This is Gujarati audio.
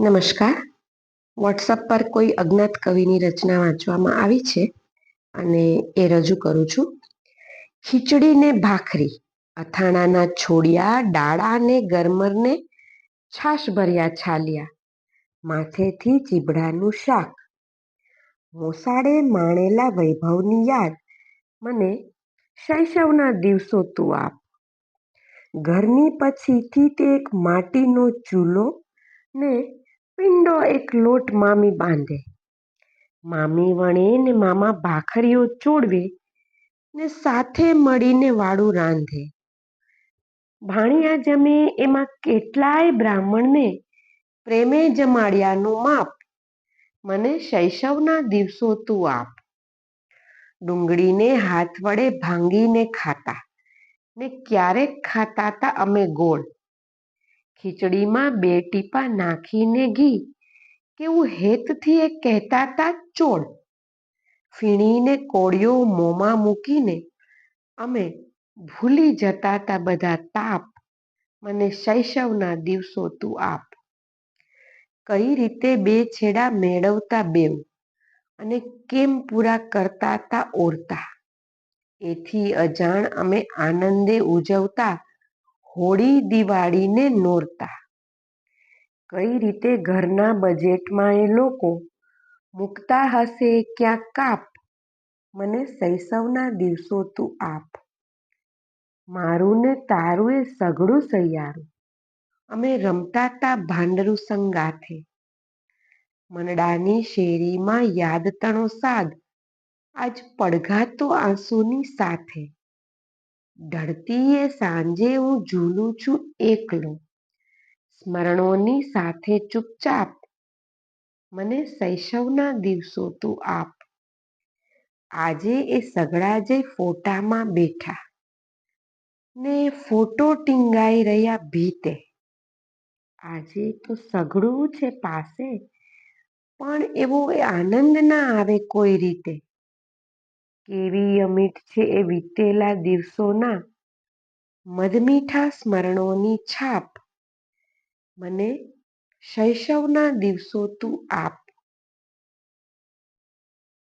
નમસ્કાર. વોટ્સઅપ પર કોઈ અજ્ઞાત કવિની રચના વાંચવામાં આવી છે અને એ રજૂ કરું છું. ખીચડીને ભાખરી, અથાણાના છોડિયા, ડાળા ને ગરમરને છાશ ભર્યા છાલિયા, માથેથી ચીબડાનું શાક. મોસાળે માણેલા વૈભવની યાદ મને શૈશવના દિવસો તું આપ. ઘરની પછીથી તે એક માટીનો ચૂલો ને પીંડો એક લોટ મામી બાંધે. મામી વણે ને મામા ભાખરીઓ ચોડવે ને સાથે મળીને વાળું રાંધે. ભાણિયા જમે એમાં કેટલાય બ્રાહ્મણને પ્રેમે જમાડ્યાનું માપ. મને શૈશવના દિવસો તું આપ. ડુંગળીને હાથ વડે ભાંગીને ખાતા ને ક્યારેક ખાતા તા અમે ગોળ. ખીચડીમાં બે ટીપા નાખીને ઘી. કેવું હેતથી એ કહેતા તા ચોળ. ફીણીને કોળિયો મોંમાં મૂકીને અમે ભૂલી જતા તા બધા તાપ. મને શૈશવના દિવસો તું આપ. કઈ રીતે બે છેડા મેળવતા બેવ અને કેમ પૂરા કરતા તા ઓરતા. એથી અજાણ અમે આનંદે ઉજવતા હોળી દિવાળીને નોરતા. કઈ રીતે ઘરના બજેટમાં એ લોકો મૂકતા હશે, ક્યાં કાપ? મને શૈશવના દિવસો તું આપ. મારું ને તારું એ સઘળું સૈયારું અમે રમતા તા ભાંડરું સંગાથે. મનડાની શેરીમાં યાદતણો સાદ. આજ પડઘાતો આંસુની સાથે. ઢળતી એ સાંજે હું ઝૂલું છું એકલો. સ્મરણોની સાથે ચૂપચાપ. મને શૈશવના દિવસો તું આપ. આજે એ સઘળા જે ફોટામાં બેઠા. ને ફોટો ટીંગાઈ રહ્યા ભીતે. આજે તો સઘળું છે પાસે, પણ એવો એ આનંદ ના આવે કોઈ રીતે. કેવી અમિટ છે એ વીતેલા દિવસોના મધમીઠા સ્મરણોની છાપ. મને શૈશવના દિવસો તું આપ.